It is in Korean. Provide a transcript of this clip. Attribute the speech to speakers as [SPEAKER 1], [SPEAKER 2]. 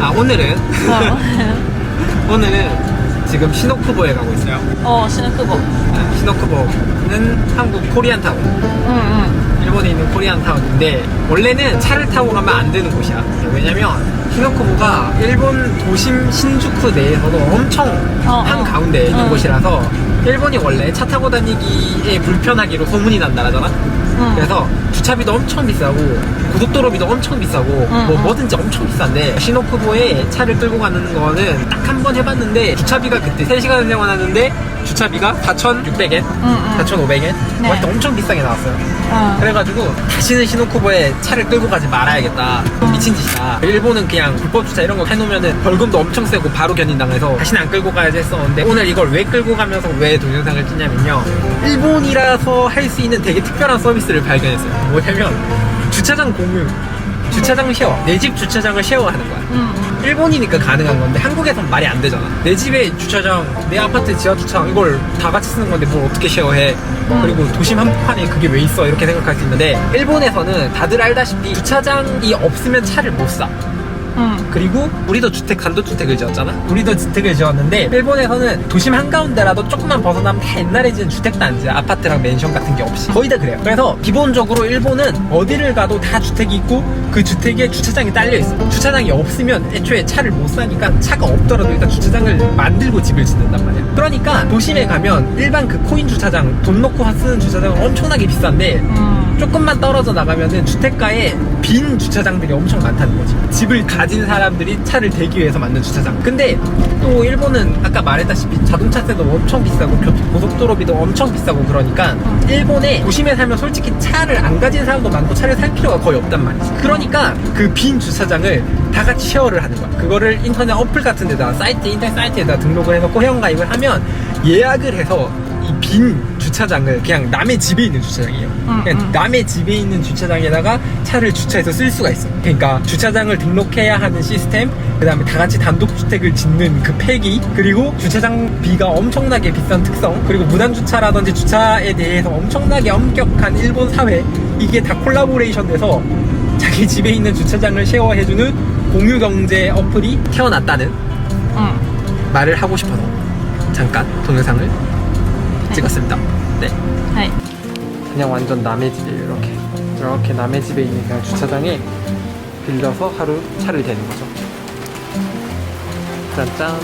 [SPEAKER 1] 아, 아 오늘은 오늘은 지금 시노쿠보에 가고 있어요.
[SPEAKER 2] 어, 시노쿠보. 어,
[SPEAKER 1] 네, 시노쿠보는 한국 코리안타운,
[SPEAKER 2] 응.
[SPEAKER 1] 일본에 있는 코리안타운인데 원래는 차를 타고 가면 안 되는 곳이야. 네, 왜냐면 시노쿠보가 일본 도심 신주쿠 내에서도 엄청
[SPEAKER 2] 어, 어, 한
[SPEAKER 1] 가운데 있는
[SPEAKER 2] 응.
[SPEAKER 1] 곳이라서 일본이 원래 차 타고 다니기에 불편하기로 소문이 난다라잖아.
[SPEAKER 2] 응.
[SPEAKER 1] 그래서 주차비도 엄청 비싸고 고속도로비도 엄청 비싸고
[SPEAKER 2] 응,
[SPEAKER 1] 뭐
[SPEAKER 2] 응.
[SPEAKER 1] 뭐든지 엄청 비싼데 시노쿠보에 차를 끌고 가는 거는 딱 한 번 해봤는데 주차비가 그때 3시간 생활하는데 주차비가 4,600엔,
[SPEAKER 2] 응.
[SPEAKER 1] 4,500엔
[SPEAKER 2] 네.
[SPEAKER 1] 완전 엄청 비싸게 나왔어요
[SPEAKER 2] 응.
[SPEAKER 1] 그래가지고 다시는 시노쿠보에 차를 끌고 가지 말아야겠다 미친 짓이다 일본은 그냥 불법 주차 이런 거 해놓으면은 벌금도 엄청 세고 바로 견인당해서 다시는 안 끌고 가야지 했었는데 오늘 이걸 왜 끌고 가면서 왜 동영상을 찍냐면요 일본이라서 할 수 있는 되게 특별한 서비스 를 발견했어요 뭐냐면 주차장 공유 주차장 쉐어 내 집 주차장을 쉐어하는 거야
[SPEAKER 2] 응.
[SPEAKER 1] 일본이니까 가능한 건데 한국에선 말이 안 되잖아. 내 집에 주차장, 내 아파트 지하 주차장 이걸 다 같이 쓰는 건데 뭘 어떻게 쉐어해?
[SPEAKER 2] 음.
[SPEAKER 1] 그리고 도심 한복판에 그게 왜 있어? 이렇게 생각할 수 있는데 일본에서는 다들 알다시피 주차장이 없으면 차를 못 사.
[SPEAKER 2] 응.
[SPEAKER 1] 그리고 우리도 주택 단독주택을 지었잖아. 우리도 주택을 지었는데 일본에서는 도심 한가운데라도 조금만 벗어나면 다 옛날에 지은 주택 단지야. 아파트랑 맨션 같은 게 없이 거의 다 그래요. 그래서 기본적으로 일본은 어디를 가도 다 주택이 있고 그 주택에 주차장이 딸려 있어. 주차장이 없으면 애초에 차를 못 사니까 차가 없더라도 일단 주차장을 만들고 집을 짓는단 말이야. 그러니까 도심에 가면 일반 그 코인 주차장 돈 넣고 쓰는 주차장은 엄청나게 비싼데
[SPEAKER 2] 응.
[SPEAKER 1] 조금만 떨어져 나가면은 주택가에 빈 주차장들이 엄청 많다는 거지. 집을 가진 사람들이 차를 대기 위해서 만든 주차장. 근데 또 일본은 아까 말했다시피 자동차세도 엄청 비싸고 고속도로비도 엄청 비싸고 그러니까 일본에 도심에 살면 솔직히 차를 안 가진 사람도 많고 차를 살 필요가 거의 없단 말이지. 그러니까 그 빈 주차장을 다 같이 쉐어를 하는 거야. 그거를 인터넷 어플 같은 데다 사이트 인터넷 사이트에다 등록을 해서 회원 가입을 하면 예약을 해서 이빈 주차장을 그냥 남의 집에 있는 주차장이에요.
[SPEAKER 2] 응,
[SPEAKER 1] 그냥
[SPEAKER 2] 응.
[SPEAKER 1] 남의 집에 있는 주차장에다가 차를 주차해서 쓸 수가 있어. 그러니까 주차장을 등록해야 하는 시스템, 그 다음에 다 같이 단독주택을 짓는 그 폐기, 그리고 주차장비가 엄청나게 비싼 특성, 그리고 무단 주차라든지 주차에 대해서 엄청나게 엄격한 일본 사회, 이게 다 콜라보레이션 돼서 자기 집에 있는 주차장을 쉐어해주는 공유 경제 어플이 태어났다는
[SPEAKER 2] 응.
[SPEAKER 1] 말을 하고 싶어서 잠깐 동영상을 찍었습니다. 네.
[SPEAKER 2] はい。
[SPEAKER 1] 그냥 완전 남의 집이에요 이렇게 이렇게 남의 집에 있는 그냥 주차장에 빌려서 하루 차를 대는 거죠 짠짠